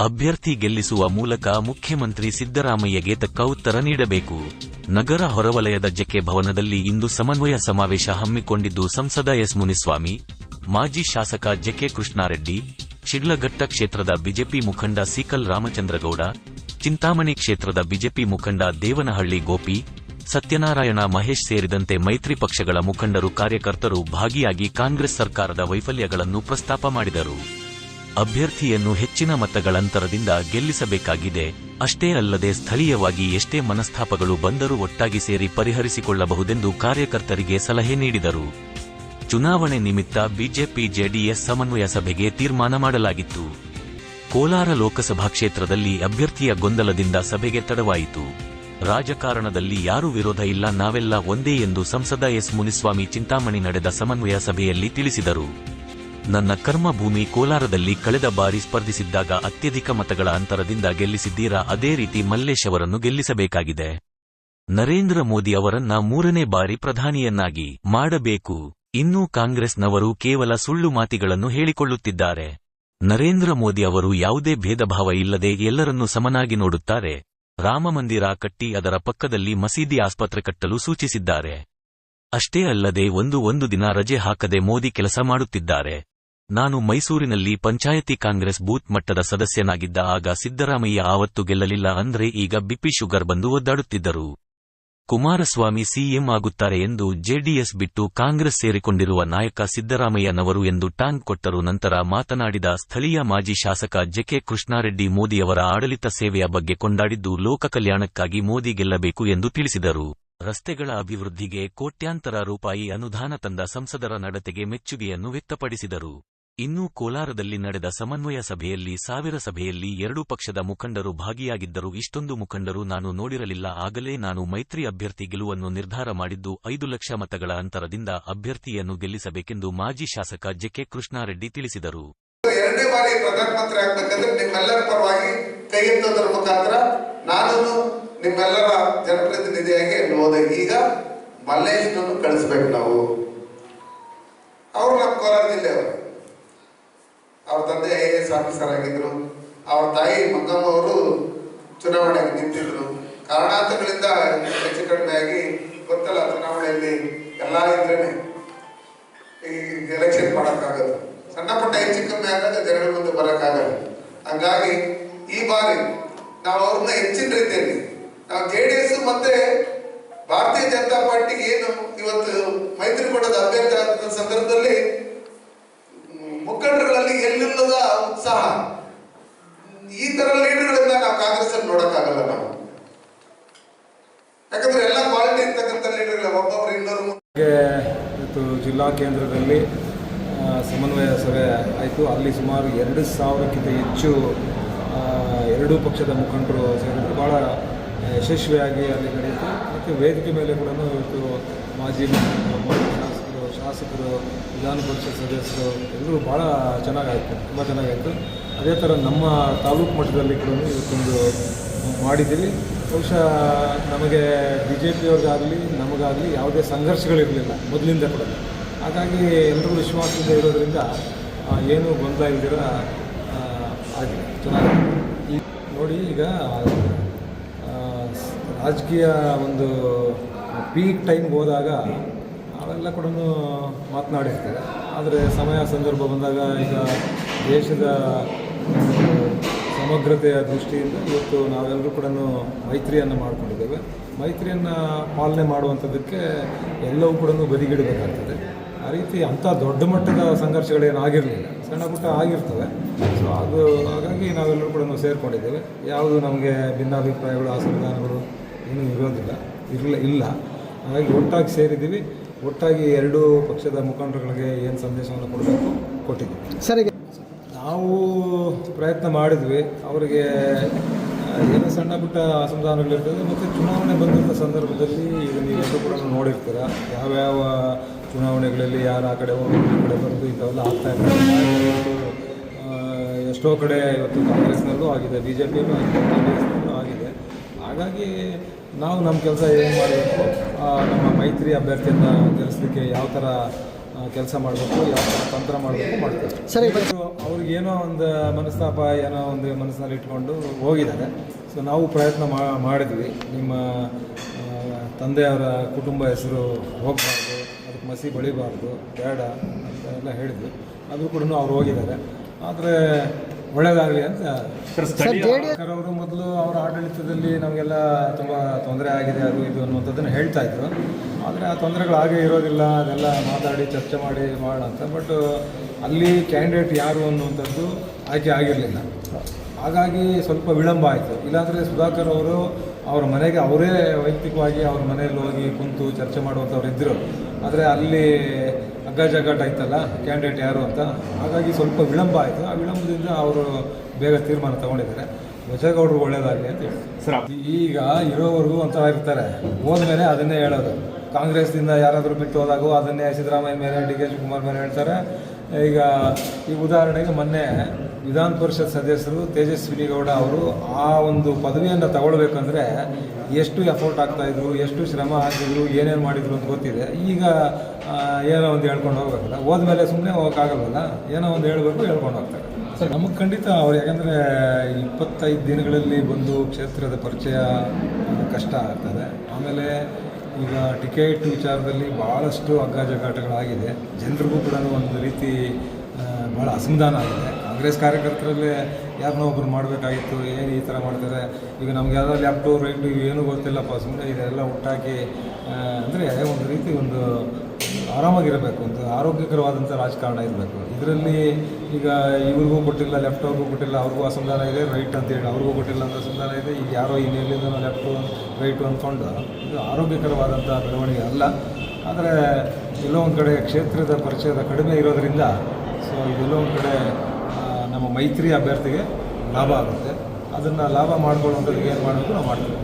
ಅಭ್ಯರ್ಥಿ ಗೆಲ್ಲಿಸುವ ಮೂಲಕ ಮುಖ್ಯಮಂತ್ರಿ ಸಿದ್ದರಾಮಯ್ಯಗೆ ತಕ್ಕ ಉತ್ತರ ನೀಡಬೇಕು. ನಗರ ಹೊರವಲಯದ ಜಕ್ಕೆ ಭವನದಲ್ಲಿ ಇಂದು ಸಮನ್ವಯ ಸಮಾವೇಶ ಹಮ್ಮಿಕೊಂಡಿದ್ದು ಸಂಸದ ಎಸ್ ಮುನಿಸ್ವಾಮಿ, ಮಾಜಿ ಶಾಸಕ ಜೆಕೆ ಕೃಷ್ಣಾರೆಡ್ಡಿ, ಶಿಡ್ಲಘಟ್ಟ ಕ್ಷೇತ್ರದ ಬಿಜೆಪಿ ಮುಖಂಡ ಸೀಕಲ್ ರಾಮಚಂದ್ರಗೌಡ, ಚಿಂತಾಮಣಿ ಕ್ಷೇತ್ರದ ಬಿಜೆಪಿ ಮುಖಂಡ ದೇವನಹಳ್ಳಿ ಗೋಪಿ, ಸತ್ಯನಾರಾಯಣ ಮಹೇಶ್ ಸೇರಿದಂತೆ ಮೈತ್ರಿ ಪಕ್ಷಗಳ ಮುಖಂಡರು ಕಾರ್ಯಕರ್ತರು ಭಾಗಿಯಾಗಿ ಕಾಂಗ್ರೆಸ್ ಸರ್ಕಾರದ ವೈಫಲ್ಯಗಳನ್ನು ಪ್ರಸ್ತಾಪ ಮಾಡಿದರು. ಅಭ್ಯರ್ಥಿಯನ್ನು ಹೆಚ್ಚಿನ ಮತಗಳಂತರದಿಂದ ಗೆಲ್ಲಿಸಬೇಕಾಗಿದೆ. ಅಷ್ಟೇ ಅಲ್ಲದೆ ಸ್ಥಳೀಯವಾಗಿ ಎಷ್ಟೇ ಮನಸ್ತಾಪಗಳು ಬಂದರೂ ಒಟ್ಟಾಗಿ ಸೇರಿ ಪರಿಹರಿಸಿಕೊಳ್ಳಬಹುದೆಂದು ಕಾರ್ಯಕರ್ತರಿಗೆ ಸಲಹೆ ನೀಡಿದರು. ಚುನಾವಣೆ ನಿಮಿತ್ತ ಬಿಜೆಪಿ ಜೆಡಿಎಸ್ ಸಮನ್ವಯ ಸಭೆಗೆ ತೀರ್ಮಾನ ಮಾಡಲಾಗಿತ್ತು. ಕೋಲಾರ ಲೋಕಸಭಾ ಕ್ಷೇತ್ರದಲ್ಲಿ ಅಭ್ಯರ್ಥಿಯ ಗೊಂದಲದಿಂದ ಸಭೆಗೆ ತಡವಾಯಿತು. ರಾಜಕಾರಣದಲ್ಲಿ ಯಾರೂ ವಿರೋಧ ಇಲ್ಲ, ನಾವೆಲ್ಲ ಒಂದೇ ಎಂದು ಸಂಸದ ಎಸ್ ಮುನಿಸ್ವಾಮಿ ಚಿಂತಾಮಣಿ ನಡೆದ ಸಮನ್ವಯ ಸಭೆಯಲ್ಲಿ ತಿಳಿಸಿದರು. ನನ್ನ ಕರ್ಮಭೂಮಿ ಕೋಲಾರದಲ್ಲಿ ಕಳೆದ ಬಾರಿ ಸ್ಪರ್ಧಿಸಿದ್ದಾಗ ಅತ್ಯಧಿಕ ಮತಗಳ ಅಂತರದಿಂದ ಗೆಲ್ಲಿಸಿದ್ದೀರಾ ಅದೇ ರೀತಿ ಮಲ್ಲೇಶ್ ಅವರನ್ನು ಗೆಲ್ಲಿಸಬೇಕಾಗಿದೆ. ನರೇಂದ್ರ ಮೋದಿ ಅವರನ್ನ ಮೂರನೇ ಬಾರಿ ಪ್ರಧಾನಿಯನ್ನಾಗಿ ಮಾಡಬೇಕು. ಇನ್ನೂ ಕಾಂಗ್ರೆಸ್ನವರು ಕೇವಲ ಸುಳ್ಳು ಮಾತಿಗಳನ್ನು ಹೇಳಿಕೊಳ್ಳುತ್ತಿದ್ದಾರೆ. ನರೇಂದ್ರ ಮೋದಿ ಅವರು ಯಾವುದೇ ಭೇದಭಾವ ಇಲ್ಲದೆ ಎಲ್ಲರನ್ನೂ ಸಮನಾಗಿ ನೋಡುತ್ತಾರೆ. ರಾಮಮಂದಿರ ಕಟ್ಟಿ ಅದರ ಪಕ್ಕದಲ್ಲಿ ಮಸೀದಿ ಆಸ್ಪತ್ರೆ ಕಟ್ಟಲು ಸೂಚಿಸಿದ್ದಾರೆ. ಅಷ್ಟೇ ಅಲ್ಲದೆ ಒಂದು ಒಂದು ದಿನ ರಜೆ ಹಾಕದೆ ಮೋದಿ ಕೆಲಸ ಮಾಡುತ್ತಿದ್ದಾರೆ. ನಾನು ಮೈಸೂರಿನಲ್ಲಿ ಪಂಚಾಯತಿ ಕಾಂಗ್ರೆಸ್ ಬೂತ್ ಮಟ್ಟದ ಸದಸ್ಯನಾಗಿದ್ದ ಆಗ ಸಿದ್ದರಾಮಯ್ಯ ಆವತ್ತು ಗೆಲ್ಲಲಿಲ್ಲ ಅಂದ್ರೆ ಈಗ ಬಿಪಿ ಶುಗರ್ ಬಂದು ಒದ್ದಾಡುತ್ತಿದ್ದರು. ಕುಮಾರಸ್ವಾಮಿ ಸಿಎಂ ಆಗುತ್ತಾರೆ ಎಂದು ಜೆಡಿಎಸ್ ಬಿಟ್ಟು ಕಾಂಗ್ರೆಸ್ ಸೇರಿಕೊಂಡಿರುವ ನಾಯಕ ಸಿದ್ದರಾಮಯ್ಯನವರು ಎಂದು ಟಾಂಗ್ ಕೊಟ್ಟರು. ನಂತರ ಮಾತನಾಡಿದ ಸ್ಥಳೀಯ ಮಾಜಿ ಶಾಸಕ ಜೆಕೆ ಕೃಷ್ಣಾರೆಡ್ಡಿ ಮೋದಿಯವರ ಆಡಳಿತ ಸೇವೆಯ ಬಗ್ಗೆ ಕೊಂಡಾಡಿದ್ದು, ಲೋಕ ಕಲ್ಯಾಣಕ್ಕಾಗಿ ಮೋದಿ ಗೆಲ್ಲಬೇಕು ಎಂದು ತಿಳಿಸಿದರು. ರಸ್ತೆಗಳ ಅಭಿವೃದ್ಧಿಗೆ ಕೋಟ್ಯಾಂತರ ರೂಪಾಯಿ ಅನುದಾನ ತಂದ ಸಂಸದರ ನಡತೆಗೆ ಮೆಚ್ಚುಗೆಯನ್ನು ವ್ಯಕ್ತಪಡಿಸಿದರು. ಇನ್ನು ಕೋಲಾರದಲ್ಲಿ ನಡೆದ ಸಮನ್ವಯ ಸಭೆಯಲ್ಲಿ ಸಾವಿರ ಸಭೆಯಲ್ಲಿ ಎರಡು ಪಕ್ಷದ ಮುಖಂಡರು ಭಾಗಿಯಾಗಿದ್ದರು ಇಷ್ಟೊಂದು ಮುಖಂಡರು ನಾನು ನೋಡಿರಲಿಲ್ಲ. ಆಗಲೇ ನಾನು ಮೈತ್ರಿ ಅಭ್ಯರ್ಥಿ ಗೆಲುವನ್ನು ನಿರ್ಧಾರ ಮಾಡಿದ್ದು ಐದು ಲಕ್ಷ ಮತಗಳ ಅಂತರದಿಂದ ಅಭ್ಯರ್ಥಿಯನ್ನು ಗೆಲ್ಲಿಸಬೇಕೆಂದು ಮಾಜಿ ಶಾಸಕ ಜೆಕೆ ಕೃಷ್ಣಾರೆಡ್ಡಿ ತಿಳಿಸಿದರು. ಎರಡನೇ ಮುಖಾಂತರ ಈಗ ಕಳಿಸ್ಬೇಕು. ಆಫೀಸರ್ ಆಗಿದ್ರು ಅವ್ರ ತಾಯಿ ಮಂಗಮ್ಮ ಅವರು ಚುನಾವಣೆಗೆ ನಿಂತಿದ್ರು. ಕಾರಣಾಂತರಗಳಿಂದ ಹೆಚ್ಚು ಕಡಿಮೆ ಆಗಿ ಗೊತ್ತಲ್ಲ ಚುನಾವಣೆಯಲ್ಲಿ ಎಲ್ಲ ಇದ್ರೇನೆ ಈ ಎಲೆಕ್ಷನ್ ಮಾಡೋಕ್ಕಾಗಲ್ಲ ಸಣ್ಣ ಪುಟ್ಟ ಹೆಚ್ಚು ಕಮ್ಮಿ ಆದಾಗ ಜನಗಳ ಮುಂದೆ ಬರೋಕ್ಕಾಗಲ್ಲ. ಹಂಗಾಗಿ ಈ ಬಾರಿ ನಾವು ಅವ್ರನ್ನ ಹೆಚ್ಚಿನ ರೀತಿಯಲ್ಲಿ, ನಾವು ಜೆ ಡಿ ಎಸ್ ಮತ್ತೆ ಭಾರತೀಯ ಜನತಾ ಪಾರ್ಟಿಗೆ ಏನು ಇವತ್ತು ಮೈತ್ರಿಕೂಟದ ಅಭ್ಯರ್ಥಿ ಸಂದರ್ಭದಲ್ಲಿ ಎಲ್ಲಿಲ್ಲದ ಉತ್ಸಾಹ. ಈ ತರ ಲೀಡರ್ಗಳಿಂದ ನಾವು ಕಾಂಗ್ರೆಸ್ ಅಲ್ಲಿ ನೋಡಕ್ಕಾಗಲ್ಲ ನಾವು. ಯಾಕಂದ್ರೆ ಎಲ್ಲ ಕ್ವಾಲಿಟಿ ಇರ್ತಕ್ಕಂಥ ಲೀಡರ್ಗಳು, ಒಬ್ಬೊಬ್ರು ಇನ್ನೊರು ಇವತ್ತು ಜಿಲ್ಲಾ ಕೇಂದ್ರದಲ್ಲಿ ಸಮನ್ವಯ ಸಭೆ ಆಯಿತು. ಅಲ್ಲಿ ಸುಮಾರು ಎರಡು ಸಾವಿರಕ್ಕಿಂತ ಹೆಚ್ಚು ಎರಡೂ ಪಕ್ಷದ ಮುಖಂಡರು ಸೇರಿದ್ರು. ಭಾಳ ಯಶಸ್ವಿಯಾಗಿ ಅಲ್ಲಿ ನಡೆಯಿತು. ಮತ್ತು ವೇದಿಕೆ ಮೇಲೆ ಕೂಡ ಇವತ್ತು ಮಾಜಿ ಶಾಸಕರು ವಿಧಾನ ಪರಿಷತ್ ಸದಸ್ಯರು ಎಲ್ಲರೂ ಭಾಳ ಚೆನ್ನಾಗಾಯಿತು, ತುಂಬ ಚೆನ್ನಾಗಾಯಿತು. ಅದೇ ಥರ ನಮ್ಮ ತಾಲೂಕು ಮಟ್ಟದಲ್ಲಿ ಕೂಡ ಇವತ್ತೊಂದು ಮಾಡಿದ್ದೀವಿ. ಬಹುಶಃ ನಮಗೆ ಬಿ ಜೆ ಪಿಯವ್ರಿಗಾಗಲಿ ನಮಗಾಗಲಿ ಯಾವುದೇ ಸಂಘರ್ಷಗಳಿರಲಿಲ್ಲ ಮೊದಲಿಂದ ಕೂಡ. ಹಾಗಾಗಿ ಎಲ್ಲರೂ ವಿಶ್ವಾಸದಿಂದ ಇರೋದರಿಂದ ಏನೂ ಗೊಂದಲ ಇಲ್ದಿರ ಆಗಿದೆ. ಚೆನ್ನಾಗಿದೆ. ಈ ನೋಡಿ ಈಗ ರಾಜಕೀಯ ಒಂದು ಪೀಕ್ ಟೈಮ್ಗೆ ಹೋದಾಗ ಅವೆಲ್ಲ ಕೂಡ ಮಾತನಾಡಿರ್ತೇವೆ. ಆದರೆ ಸಮಯ ಸಂದರ್ಭ ಬಂದಾಗ ಈಗ ದೇಶದ ಸಮಗ್ರತೆಯ ದೃಷ್ಟಿಯಿಂದ ಇವತ್ತು ನಾವೆಲ್ಲರೂ ಕೂಡ ಮೈತ್ರಿಯನ್ನು ಮಾಡಿಕೊಂಡಿದ್ದೇವೆ. ಮೈತ್ರಿಯನ್ನು ಪಾಲನೆ ಮಾಡುವಂಥದ್ದಕ್ಕೆ ಎಲ್ಲವೂ ಕೂಡ ಬದಿಗಿಡಬೇಕಾಗ್ತದೆ. ಆ ರೀತಿ ಅಂಥ ದೊಡ್ಡ ಮಟ್ಟದ ಸಂಘರ್ಷಗಳೇನು ಆಗಿರಲಿಲ್ಲ ಸಣ್ಣ ಪುಟ್ಟ ಆಗಿರ್ತವೆ. ಸೊ ಅದು ಹಾಗಾಗಿ ನಾವೆಲ್ಲರೂ ಕೂಡ ಸೇರಿಕೊಂಡಿದ್ದೇವೆ. ಯಾವುದು ನಮಗೆ ಭಿನ್ನಾಭಿಪ್ರಾಯಗಳು ಅಸಮಾಧಾನಗಳು ಏನೂ ಇರೋದಿಲ್ಲ. ಇರಲಿಲ್ಲ ಇಲ್ಲ. ಹಾಗಾಗಿ ಒಟ್ಟಾಗಿ ಸೇರಿದ್ದೀವಿ. ಒಟ್ಟಾಗಿ ಎರಡೂ ಪಕ್ಷದ ಮುಖಂಡರುಗಳಿಗೆ ಏನು ಸಂದೇಶವನ್ನು ಕೊಡಬೇಕು? ಕೊಟ್ಟಿದ್ದೀವಿ. ಸರ್ ನಾವು ಪ್ರಯತ್ನ ಮಾಡಿದ್ವಿ. ಅವರಿಗೆ ಏನು ಸಣ್ಣ ಪುಟ್ಟ ಅಸಮಾಧಾನಗಳಿರ್ತದೆ ಮತ್ತು ಚುನಾವಣೆ ಬಂದಂಥ ಸಂದರ್ಭದಲ್ಲಿ ಈಗ ನೀವೆಲ್ಲರೂ ಕೂಡ ನೋಡಿರ್ತೀರ. ಯಾವ್ಯಾವ ಚುನಾವಣೆಗಳಲ್ಲಿ ಯಾರು ಆ ಕಡೆ ಹೋಗಿ ಈ ಕಡೆ ಬರೋದು ಇಂಥವೆಲ್ಲ ಆಗ್ತಾ ಇರ್ತದೆ. ಎಷ್ಟೋ ಕಡೆ ಇವತ್ತು ಕಾಂಗ್ರೆಸ್ನಲ್ಲೂ ಆಗಿದೆ ಬಿ ಜೆ ಪಿಯಲ್ಲೂ ಆಗಿದೆ ಕಾಂಗ್ರೆಸ್ನಲ್ಲೂ ಆಗಿದೆ. ಹಾಗಾಗಿ ನಾವು ನಮ್ಮ ಕೆಲಸ ಏನು ಮಾಡಬೇಕು ನಮ್ಮ ಮೈತ್ರಿ ಅಭ್ಯರ್ಥಿಯನ್ನು ಗೆಲ್ಲಿಸಲಿಕ್ಕೆ ಯಾವ ಥರ ಕೆಲಸ ಮಾಡಬೇಕು ಯಾವ ಥರ ತಂತ್ರ ಮಾಡಬೇಕು ಮಾಡ್ತೀವಿ. ಸರಿ ಅವ್ರಿಗೆ ಏನೋ ಒಂದು ಮನಸ್ತಾಪ ಏನೋ ಒಂದು ಮನಸ್ಸಿನಲ್ಲಿ ಇಟ್ಕೊಂಡು ಹೋಗಿದ್ದಾರೆ. ಸೊ ನಾವು ಪ್ರಯತ್ನ ಮಾಡಿದ್ವಿ. ನಿಮ್ಮ ತಂದೆಯವರ ಕುಟುಂಬ ಹೆಸರು ಹೋಗಬಾರ್ದು ಅದಕ್ಕೆ ಮಸಿ ಬಳಿಬಾರ್ದು ಬೇಡ ಅಂತ ಎಲ್ಲ ಹೇಳಿದ್ವಿ. ಆದರೂ ಕೂಡ ಅವ್ರು ಹೋಗಿದ್ದಾರೆ. ಆದರೆ ಒಳ್ಳೆಯದಾಗಲಿ ಅಂತ. ಅವರು ಮೊದಲು ಅವರ ಆಡಳಿತದಲ್ಲಿ ನಮಗೆಲ್ಲ ತುಂಬ ತೊಂದರೆ ಆಗಿದೆ ಅದು ಇದು ಅನ್ನುವಂಥದ್ದನ್ನು ಹೇಳ್ತಾ ಇದ್ರು. ಆದರೆ ಆ ತೊಂದರೆಗಳು ಹಾಗೆ ಇರೋದಿಲ್ಲ ಅದೆಲ್ಲ ಮಾತಾಡಿ ಚರ್ಚೆ ಮಾಡಿ ಮಾಡೋಣ ಅಂತ. ಬಟ್ ಅಲ್ಲಿ ಕ್ಯಾಂಡಿಡೇಟ್ ಯಾರು ಅನ್ನುವಂಥದ್ದು ಆಯ್ಕೆ ಆಗಿರಲಿಲ್ಲ. ಹಾಗಾಗಿ ಸ್ವಲ್ಪ ವಿಳಂಬ ಆಯಿತು. ಇಲ್ಲಾಂದರೆ ಸುಧಾಕರ್ ಅವರು ಅವ್ರ ಮನೆಗೆ ಅವರೇ ವೈಯಕ್ತಿಕವಾಗಿ ಅವ್ರ ಮನೆಯಲ್ಲಿ ಹೋಗಿ ಕುಂತು ಚರ್ಚೆ ಮಾಡುವಂಥವ್ರು ಇದ್ದರು ಆದರೆ ಅಲ್ಲಿ ಹಗ್ಗ ಜಗ್ಗಾಟ ಆಯ್ತಲ್ಲ ಕ್ಯಾಂಡಿಡೇಟ್ ಯಾರು ಅಂತ. ಹಾಗಾಗಿ ಸ್ವಲ್ಪ ವಿಳಂಬ ಆಯಿತು. ಆ ವಿಳಂಬದಿಂದ ಅವರು ಬೇಗ ತೀರ್ಮಾನ ತಗೊಂಡಿದ್ದಾರೆ. ಬಚೇಗೌಡರು ಒಳ್ಳೇದಾಗಲಿ ಅಂತ ಹೇಳಿ. ಈಗ ಇರೋವರೆಗೂ ಒಂಥರ ಇರ್ತಾರೆ ಹೋದ್ಮೇಲೆ ಅದನ್ನೇ ಹೇಳೋದು. ಕಾಂಗ್ರೆಸ್ದಿಂದ ಯಾರಾದರೂ ಬಿಟ್ಟು ಹೋದಾಗೂ ಅದನ್ನೇ ಸಿದ್ದರಾಮಯ್ಯ ಮೇಲೆ ಡಿ ಕೆ ಶಿವಕುಮಾರ್ ಮೇಲೆ ಹೇಳ್ತಾರೆ. ಈಗ ಈ ಉದಾಹರಣೆಗೆ ಮೊನ್ನೆ ವಿಧಾನ ಪರಿಷತ್ ಸದಸ್ಯರು ತೇಜಸ್ವಿನಿ ಗೌಡ ಅವರು ಆ ಒಂದು ಪದವಿಯನ್ನು ತಗೊಳ್ಬೇಕಂದ್ರೆ ಎಷ್ಟು ಎಫೋರ್ಟ್ ಆಗ್ತಾಯಿದ್ರು ಎಷ್ಟು ಶ್ರಮ ಹಾಕಿದ್ರು ಏನೇನು ಮಾಡಿದ್ರು ಅಂತ ಗೊತ್ತಿದೆ. ಈಗ ಏನೋ ಒಂದು ಹೇಳ್ಕೊಂಡು ಹೋಗ್ಬೇಕಲ್ಲ. ಹೋದ್ಮೇಲೆ ಸುಮ್ಮನೆ ಹೋಗೋಕ್ಕಾಗಲ್ವಲ್ಲ? ಏನೋ ಒಂದು ಹೇಳಬೇಕು ಹೇಳ್ಕೊಂಡು ಹೋಗ್ತಾರೆ. ಸರ್, ನಮಗೆ ಖಂಡಿತ ಅವ್ರು ಯಾಕಂದರೆ ಇಪ್ಪತ್ತೈದು ದಿನಗಳಲ್ಲಿ ಬಂದು ಕ್ಷೇತ್ರದ ಪರಿಚಯ ಕಷ್ಟ ಆಗ್ತದೆ. ಆಮೇಲೆ ಈಗ ಟಿಕೆಟ್ ವಿಚಾರದಲ್ಲಿ ಭಾಳಷ್ಟು ಅಗ್ಗಜಗಾಟಗಳಾಗಿದೆ ಜನರಿಗೂ ಕೂಡ ಒಂದು ರೀತಿ ಭಾಳ ಅಸಮಾಧಾನ ಆಗಿದೆ. ಕಾಂಗ್ರೆಸ್ ಕಾರ್ಯಕರ್ತರಲ್ಲೇ ಯಾರನ್ನೋ ಒಬ್ರು ಮಾಡಬೇಕಾಗಿತ್ತು, ಏನು ಈ ಥರ ಮಾಡ್ತಾರೆ? ಈಗ ನಮ್ಗೆ ಯಾವುದೋ ಲ್ಯಾಪ್ಟಾಪ್ ರೈಟು ಏನೂ ಗೊತ್ತಿಲ್ಲಪ್ಪ ಸುಮ್ಮನೆ ಇದೆಲ್ಲ ಹುಟ್ಟಾಕಿ ಅಂದರೆ ಒಂದು ರೀತಿ ಒಂದು ಆರಾಮಾಗಿರಬೇಕು ಒಂದು ಆರೋಗ್ಯಕರವಾದಂಥ ರಾಜಕಾರಣ ಇರಬೇಕು. ಇದರಲ್ಲಿ ಈಗ ಇವ್ರಿಗೂ ಕೊಟ್ಟಿಲ್ಲ ಲೆಫ್ಟ್ ಅವ್ರಿಗೂ ಕೊಟ್ಟಿಲ್ಲ, ಅವ್ರಿಗೂ ಅಸಮಾಧಾನ ಇದೆ, ರೈಟ್ ಅಂತ ಹೇಳಿ ಅವ್ರಿಗೂ ಕೊಟ್ಟಿಲ್ಲ ಅಂತ ಅಸಮಾಧಾನ ಇದೆ, ಈಗ ಯಾರೋ ಇನ್ನೆಲ್ಲಿಂದ ಲೆಫ್ಟು ರೈಟು ಅಂದ್ಕೊಂಡು ಇದು ಆರೋಗ್ಯಕರವಾದಂಥ ಬೆಳವಣಿಗೆ ಅಲ್ಲ. ಆದರೆ ಎಲ್ಲೋ ಒಂದು ಕಡೆ ಕ್ಷೇತ್ರದ ಪರಿಚಯದ ಕಡಿಮೆ ಇರೋದರಿಂದ, ಸೊ ಇದೆಲ್ಲೋ ಒಂದು ಕಡೆ ನಮ್ಮ ಮೈತ್ರಿ ಅಭ್ಯರ್ಥಿಗೆ ಲಾಭ ಆಗುತ್ತೆ. ಅದನ್ನು ಲಾಭ ಮಾಡ್ಕೊಳ್ಳುವಂಥದ್ದು ಏನು ಮಾಡಬೇಕು, ನಾವು ಮಾಡ್ತೀವಿ.